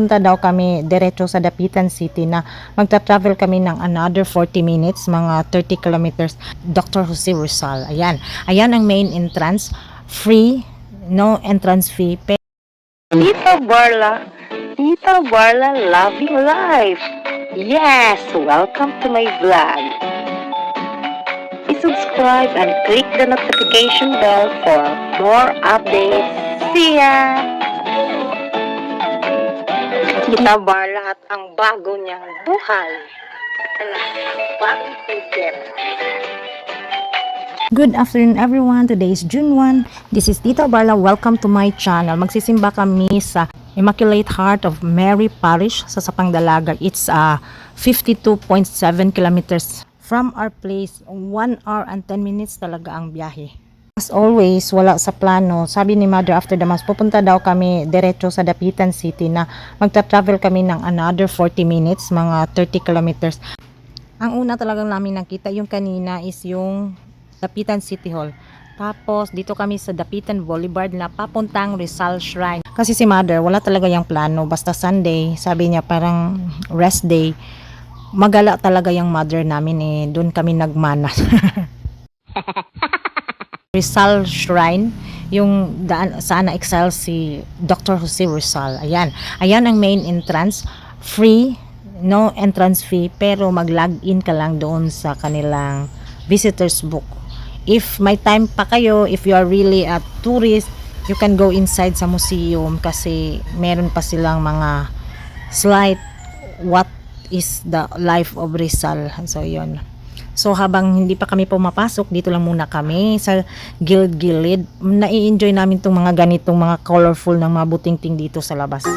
pupunta daw kami diretso sa Dapitan City na magta-travel kami ng another 40 minutes, mga 30 kilometers. Dr. Jose Rizal. Ayan. Ayan ang main entrance. Free, no entrance fee. Tita Barla, Tita Barla Loving Life. Yes, welcome to my vlog. Please subscribe and click the notification bell for more updates. See ya! Tita Barla at ang bago niyang buhay. Bagong. Good afternoon everyone. Today is June 1. This is Tita Barla. Welcome to my channel. Magsisimba kami sa Immaculate Heart of Mary Parish sa Sapang Dalaga. It's uh, 52.7 kilometers from our place. 1 hour and 10 minutes talaga ang biyahe. As always, wala sa plano. Sabi ni Mother after the mass, pupunta daw kami diretso sa Dapitan City na magta-travel kami ng another 40 minutes, mga 30 kilometers. Ang una talagang namin nakita, yung kanina is yung Dapitan City Hall. Tapos, dito kami sa Dapitan Boulevard na papuntang Rizal Shrine. Kasi si Mother, wala talaga yung plano. Basta Sunday, sabi niya parang rest day. Magala talaga yung mother namin eh. Doon kami nagmana. Rizal Shrine, yung daan, saan na-exile si Dr. Jose Rizal. Ayan. Ayan ang main entrance. Free, no entrance fee, pero mag-log-in ka lang doon sa kanilang visitor's book. If may time pa kayo, if you are really a tourist, you can go inside sa museum kasi meron pa silang mga slide what is the life of Rizal. So, yon So, habang hindi pa kami pumapasok, dito lang muna kami sa gilid-gilid. Nai-enjoy namin tong mga ganitong mga colorful ng mga butingting dito sa labas.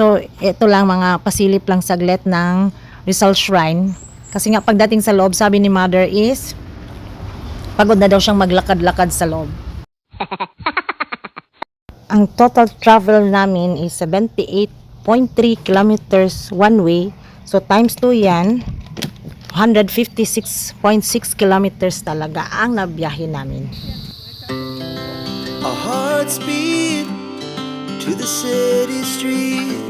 So, ito lang mga pasilip lang saglit ng Rizal Shrine. Kasi nga pagdating sa loob, sabi ni Mother is pagod na daw siyang maglakad-lakad sa loob. Ang total travel namin is 78.3 kilometers one way. So, times 2 yan, 156.6 kilometers talaga ang nabiyahe namin. Our hearts beat to the city streets.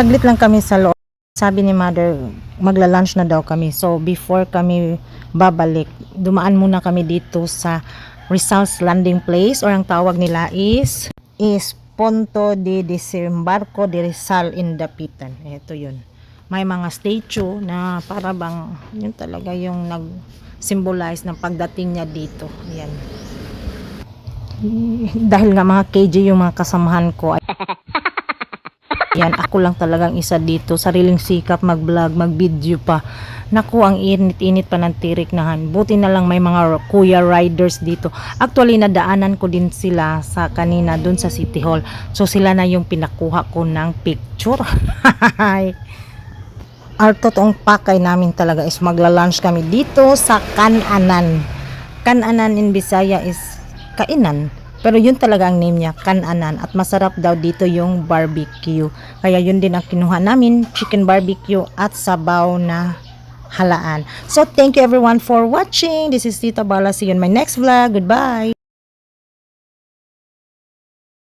Saglit lang kami sa loob. Sabi ni mother, magla-lunch na daw kami. So, before kami babalik, dumaan muna kami dito sa Rizal's Landing Place or ang tawag nila is is Ponto de Desembarco de Rizal in Dapitan. Ito yun. May mga statue na para bang yun talaga yung nag-symbolize ng pagdating niya dito. Ayan. Dahil nga mga KJ yung mga kasamahan ko yan, ako lang talagang isa dito. Sariling sikap, mag-vlog, mag-video pa. Naku, ang init-init pa ng tirik na han. Buti na lang may mga kuya riders dito. Actually, nadaanan ko din sila sa kanina dun sa City Hall. So, sila na yung pinakuha ko ng picture. Our totoong pakay namin talaga is magla-lunch kami dito sa Kananan. Kananan in Bisaya is kainan. Pero yun talaga ang name niya, Kananan. At masarap daw dito yung barbecue. Kaya yun din ang kinuha namin, chicken barbecue at sabaw na halaan. So thank you everyone for watching. This is Tita Barla. See you in my next vlog. Goodbye!